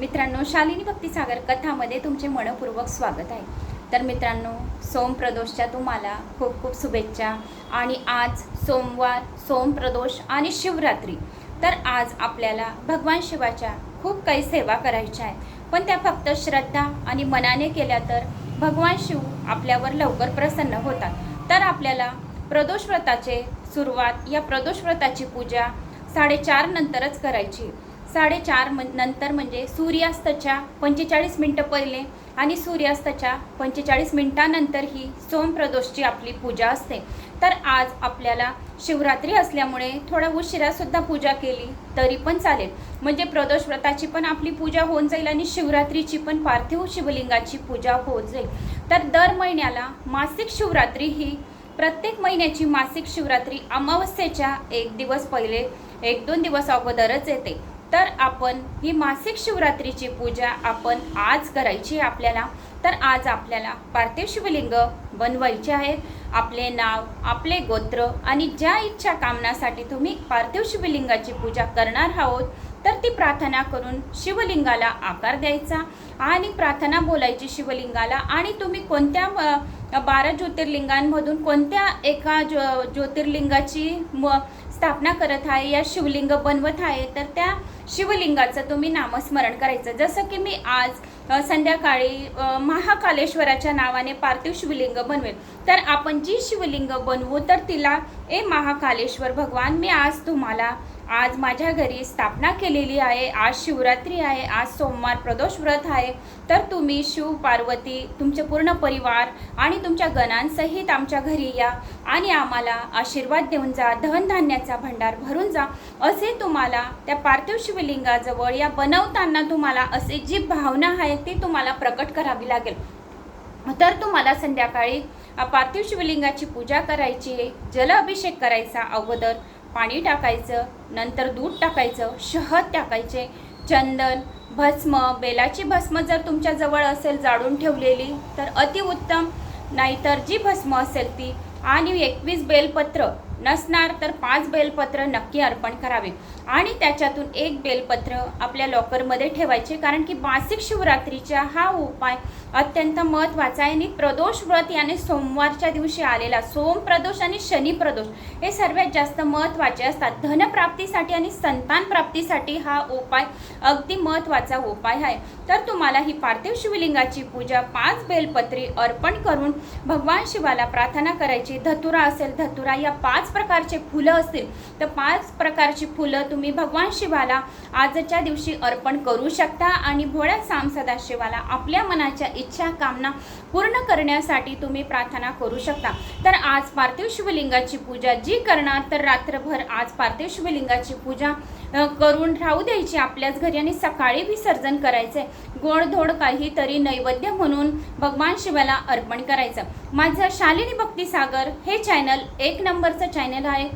मित्रांनो शालिनी भक्तिसागर कथामध्ये तुमचे मनपूर्वक स्वागत आहे. तर मित्रांनो सोमप्रदोषच्या तुम्हाला खूप खूप शुभेच्छा. आणि आज सोमवार सोमप्रदोष आणि शिवरात्री. तर आज आपल्याला भगवान शिवाच्या खूप काही सेवा करायच्या आहेत. पण त्या फक्त श्रद्धा आणि मनाने केल्या तर भगवान शिव आपल्यावर लवकर प्रसन्न होतात. तर आपल्याला प्रदोष व्रताचे सुरुवात या प्रदोष व्रताची पूजा साडेचार नंतरच करायची. साडेचार मन नंतर म्हणजे सूर्यास्ताच्या पंचेचाळीस मिनटं पहिले आणि सूर्यास्ताच्या पंचेचाळीस मिनटानंतर ही सोमप्रदोषची आपली पूजा असते. तर आज आपल्याला शिवरात्री असल्यामुळे थोडा उशिरासुद्धा पूजा केली तरी पण चालेल. म्हणजे प्रदोष व्रताची पण आपली पूजा होऊन जाईल आणि शिवरात्रीची पण पार्थिव शिवलिंगाची पूजा होत जाईल. तर दर महिन्याला मासिक शिवरात्री ही प्रत्येक महिन्याची मासिक शिवरात्री अमावस्येच्या एक दिवस पहिले एक दोन दिवस अगोदरच येते. तर आपण ही मासिक शिवरात्रीची पूजा आपण आज करायची आहे आपल्याला. तर आज आपल्याला पार्थिव शिवलिंग बनवायचे आहेत आपले नाव आपले गोत्र आणि ज्या इच्छा कामनासाठी तुम्ही पार्थिव शिवलिंगाची पूजा करणार आहोत तर ती प्रार्थना करून शिवलिंगाला आकार द्यायचा आणि प्रार्थना बोलायची शिवलिंगाला. आणि तुम्ही कोणत्या बारा ज्योतिर्लिंगांमधून कोणत्या एका ज्यो ज्योतिर्लिंगाची म स्थापना करत आहे या शिवलिंग बनवत आहे तर त्या शिवलिंगाचं तुम्ही नामस्मरण करायचं. जसं की मी आज संध्याकाळी महाकालेश्वराच्या नावाने पार्थिव शिवलिंग बनवेल. तर आपण जी शिवलिंग बनवू तर तिला ए महाकालेश्वर भगवान मी आज तुम्हाला आज माझ्या घरी स्थापना केलेली आहे आज शिवरात्री आहे आज सोमवार प्रदोष व्रत आहे. तर तुम्ही शिव पार्वती तुमचे पूर्ण परिवार आणि तुमच्या गणांसहित आमच्या घरी या आणि आम्हाला आशीर्वाद देऊन जा धनधान्याचा भंडार भरून जा असे तुम्हाला त्या पार्थिव शिवलिंगाजवळ या बनवताना तुम्हाला असे जी भावना आहे ती तुम्हाला प्रकट करावी लागेल. तर तुम्हाला संध्याकाळी पार्थिव शिवलिंगाची पूजा करायची आहे जल अभिषेक करायचा अगोदर पाणी टाकायचं नंतर दूध टाकायचं शहद टाकायचे चंदन भस्म बेलाची भस्म जर तुमच्याजवळ असेल जाळून ठेवलेली तर अतिउत्तम नाहीतर जी भस्म असेल ती आणि एकवीस बेलपत्र नसणार तर पाच बेलपत्र नक्की अर्पण करावे. आणि त्याच्यातून एक बेलपत्र आपल्या लॉकरमध्ये ठेवायचे कारण की मासिक शिवरात्रीचा हा उपाय अत्यंत महत्त्वाचा आहे. आणि प्रदोष व्रत याने सोमवारच्या दिवशी आलेला सोम प्रदोष आणि शनी प्रदोष हे सर्वात जास्त महत्त्वाचे असतात. धनप्राप्तीसाठी आणि संतान प्राप्तीसाठी हा उपाय अगदी महत्त्वाचा उपाय आहे. तर तुम्हाला ही पार्थिव शिवलिंगाची पूजा पाच बेलपत्री अर्पण करून भगवान शिवाला प्रार्थना करायची. धतुरा असेल धतुरा या पाच प्रकारचे फुलं असतील. तर पाच प्रकारची फुलं तुम्ही भगवान शिवाला आजच्या दिवशी अर्पण करू शकता. आणि भोळ्या साम सदाशिवाला आपल्या मनाच्या इच्छा कामना पूर्ण करण्यासाठी तुम्ही प्रार्थना करू शकता. तर आज पार्थिव शिवलिंगाची पूजा जी करणार तर रात्रभर आज पार्थिव शिवलिंगाची पूजा करून राहू द्यायची आपल्याच घरी आणि सकाळी विसर्जन करायचंय. गोडधोड काहीतरी नैवेद्य म्हणून भगवान शिवाला अर्पण करायचं. माझं शालिनी भक्तीसागर हे चॅनल एक नंबरचं चॅनल आहे.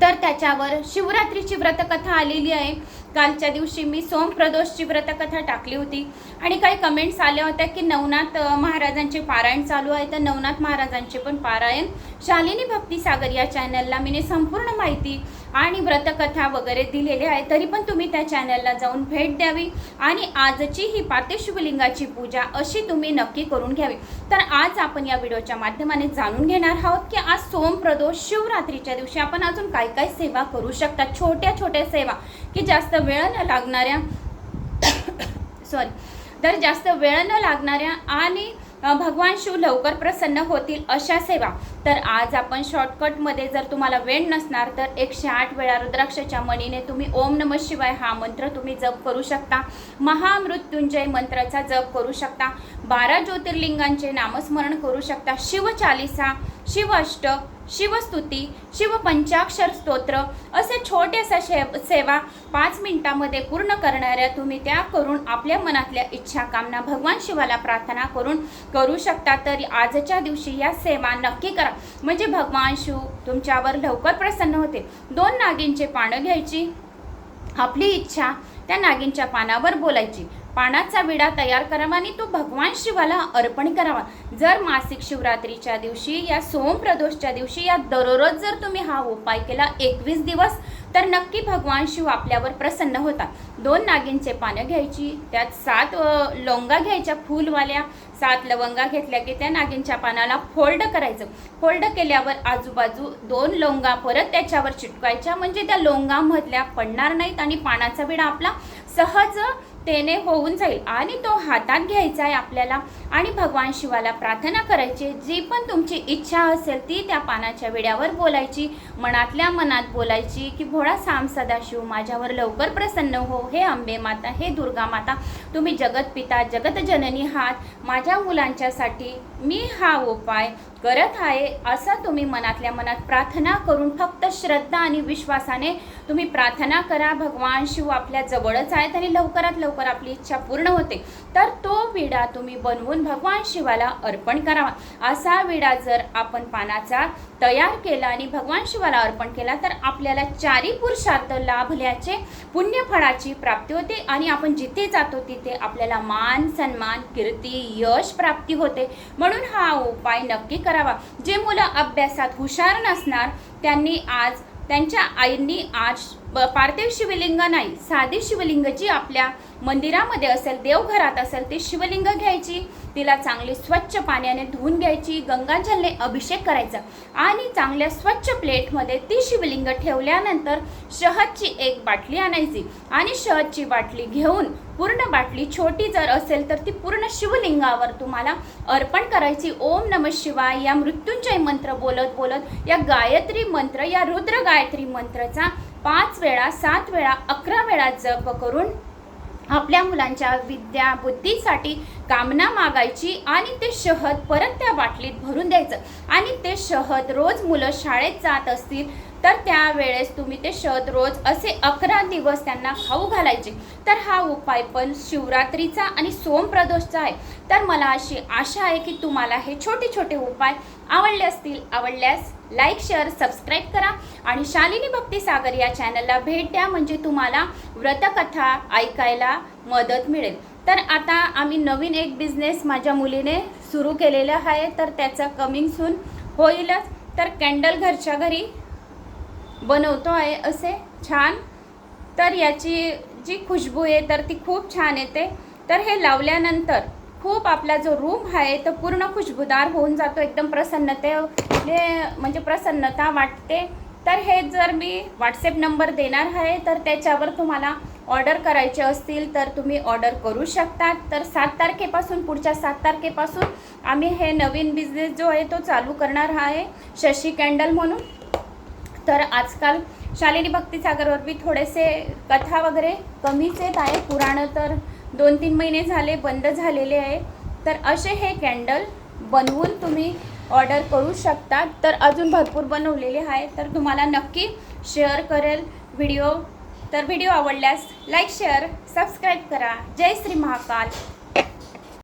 तर त्याच्यावर शिवरात्रीची व्रतकथा आलेली आहे. कालच्या दिवशी मी सोमप्रदोषची व्रतकथा टाकली होती. आणि काही कमेंट्स आल्या होत्या की नवनाथ महाराजांचे पारायण चालू आहे. तर नवनाथ महाराजांचे पण पारायण शालिनी भक्ती सागर या चॅनलला मी संपूर्ण माहिती आणि व्रतकथा वगैरे दिलेली आहे. तरी पण तुम्ही त्या चॅनलला जाऊन भेट द्यावी आणि आजची ही पार्थिव शिवलिंगाची पूजा अशी तुम्ही नक्की करून घ्यावी. तर आज आपण या व्हिडिओच्या माध्यमाने जाणून घेणार आहोत की आज सोमप्रदोष शिवरात्रीच्या दिवशी आपण अजून काय काय सेवा करू शकता? छोट्या छोट्या सेवा की जास्त वेळ न लागणाऱ्या सॉरी तर जास्त वेळ न लागणाऱ्या आणि भगवान शिव लवकर प्रसन्न होतील अशा सेवा तर आज आपण शॉर्टकटमध्ये जर तुम्हाला वेळ नसणार तर एकशे आठ वेळा रुद्राक्षाच्या मणीने तुम्ही ओम नम शिवाय हा मंत्र तुम्ही जप करू शकता. महामृत्युंजय मंत्राचा जप करू शकता. बारा ज्योतिर्लिंगांचे नामस्मरण करू शकता. शिवचालिसा शिवअष्ट शिवस्तुती शिवपंचाक्षर स्तोत्र असे छोट्याशा शे सेवा पाच मिनिटामध्ये पूर्ण करणाऱ्या तुम्ही त्या करून आपल्या मनातल्या इच्छा कामना भगवान शिवाला प्रार्थना करून करू शकता. तरी आजच्या दिवशी या सेवा नक्की करा. म्हणजे भगवान शिव तुमच्यावर लवकर प्रसन्न होते दोन नागींचे पानं घ्यायची आपली इच्छा त्या नागिंच्या पानावर बोलायची. पानाचा विडा तयार करावा आणि तो भगवान शिवाला अर्पण करावा. जर मासिक शिवरात्रीच्या दिवशी या सोमप्रदोषच्या दिवशी या दररोज जर तुम्ही हा उपाय केला एकवीस दिवस तर नक्की भगवान शिव आपल्यावर प्रसन्न होतात. दोन नागिनचे पानं घ्यायची त्यात सात लोंगा लवंगा घ्यायच्या फुलवाल्या सात लवंगा घेतल्या की त्या नागिनच्या पानाला फोल्ड करायचं. फोल्ड केल्यावर आजूबाजू दोन लवंगा परत त्याच्यावर चिटकायच्या म्हणजे त्या लवंगामधल्या पडणार नाहीत आणि पानाचा विडा आपला सहज तेने होऊन जाईल. आणि तो हातात घ्यायचा आहे आपल्याला. आणि भगवान शिवाला प्रार्थना करायची. जी पण तुमची इच्छा असेल ती त्या पानाच्या विड्यावर बोलायची मनातल्या मनात बोलायची की भोळा साम सदाशिव माझ्यावर लवकर प्रसन्न हो. हे अंबे माता हे दुर्गा माता तुम्ही जगत पिता जगत जननी आहात माझ्या मुलांच्यासाठी मी हा उपाय करत आहे असं तुम्ही मनातल्या मनात प्रार्थना करून फक्त श्रद्धा आणि विश्वासाने तुम्ही प्रार्थना करा. भगवान शिव आपल्या जवळच आहेत आणि लवकरात लवकर आपली इच्छा पूर्ण होते. तर तो विडा तुम्ही बनवून भगवान शिवाला अर्पण करावा. असा विडा जर आपण पानाचा तयार केला आणि भगवान शिवाला अर्पण केला तर आपल्याला चारी पुरुषार्थ लाभल्याचे पुण्यफळाची प्राप्ती होते आणि आपण जिथे जातो तिथे आपल्याला मान सन्मान कीर्ती यश प्राप्ती होते. म्हणून हा उपाय नक्की करावा. जे मुलं अभ्यासात हुशार नसणार त्यांनी आज त्यांच्या आईंनी आज ब- पार्थिव शिवलिंग नाही साधी शिवलिंग जी आपल्या मंदिरामध्ये असेल देवघरात असेल ती शिवलिंग घ्यायची तिला चांगली स्वच्छ पाण्याने धुवून घ्यायची गंगाजलने अभिषेक करायचा आणि चांगल्या स्वच्छ प्लेटमध्ये ती शिवलिंग ठेवल्यानंतर शहदची एक बाटली आणायची आणि शहदची बाटली घेऊन पूर्ण बाटली छोटी जर असेल तर ती पूर्ण शिवलिंगावर तुम्हाला अर्पण करायची. ओम नम शिवाय या मृत्युंजय मंत्र बोलत बोलत या गायत्री मंत्र या रुद्र गायत्री मंत्रचा पाच वेळा सात वेळा अकरा वेळा जप करून आपल्या मुलांच्या विद्या बुद्धीसाठी कामना मागायची आणि ते शहद परत त्या बाटलीत भरून द्यायचं. आणि ते शहद रोज मुलं शाळेत जात असतील तर त्यावेळेस तुम्ही ते शहद रोज असे अकरा दिवस त्यांना खाऊ घालायचे. तर हा उपाय पण शिवरात्रीचा आणि सोमप्रदोषचा आहे. तर मला अशी आशा आहे की तुम्हाला हे छोटे छोटे उपाय आवडले असतील. आवडल्यास लाईक शेअर सबस्क्राईब करा आणि शालिनी भक्ती सागर या चॅनलला भेट द्या. म्हणजे तुम्हाला व्रतकथा ऐकायला मदत मिळेल. तर आता आम्ही नवीन एक बिझनेस माझ्या मुलीने सुरू केलेला आहे तर त्याचं कमिंग सून होईलच. तर कॅन्डल घरच्या घरी बनवतो आहे असे छान. तर याची जी खुशबू आहे तर ती खूप छान येते. तर हे लावल्यानंतर खूप आपला जो रूम आहे तो पूर्ण खुशबूदार होऊन जातो एकदम प्रसन्नते म्हणजे प्रसन्नता वाटते. तर हे जर मी व्हॉट्सअप नंबर देणार आहे तर त्याच्यावर तुम्हाला ऑर्डर करायचे असतील तर तुम्ही ऑर्डर करू शकता तर सात तारखेपासून पुढच्या सात तारखेपासून आम्ही हे नवीन बिझनेस जो आहे तो चालू करणार आहे शशी कॅन्डल म्हणून. तर आजकाल शालिनी भक्तीसागरवर बी थोडेसे कथा वगैरे कमीच येत आहे. पुराणं तर दोन तीन महिने झाले बंद झालेले आहे. तर असे हे कॅन्डल बनवून तुम्ही ऑर्डर करू शकता तर अजून भरपूर बनवलेले आहे. तर तुम्हाला नक्की शेअर करेल व्हिडिओ तर व्हिडिओ आवडल्यास लाईक शेअर सबस्क्राईब करा. जय श्री महाकाल.